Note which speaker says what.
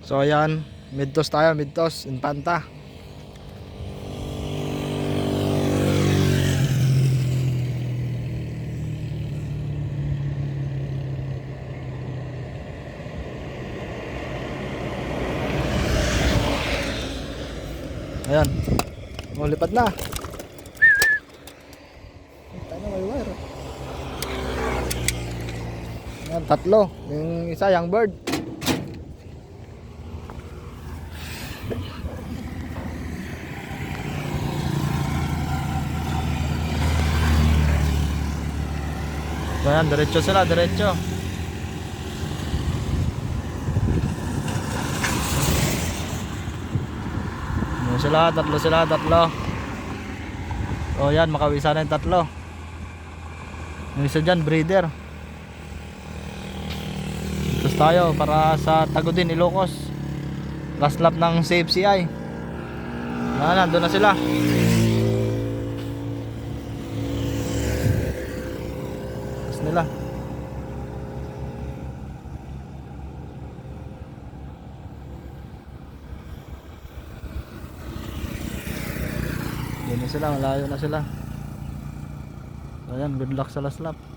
Speaker 1: So ayan, midtos tayo, midtos, Infanta. Ayan. Oh, lipad na. Tayo may wire. Ayan, tatlo. Yung isa, young bird. So ayan, diretso sila, diretso. Ano sila, tatlo sila, tatlo. O yan, makawisa na yung tatlo. Yung isa dyan, breeder. Tapos tayo para sa Tagudin, Ilocos. Last lap ng CFCI. Na, nandun na sila. Nila. Doon na sila, malayo na sila. Ayan, good luck sa last lap.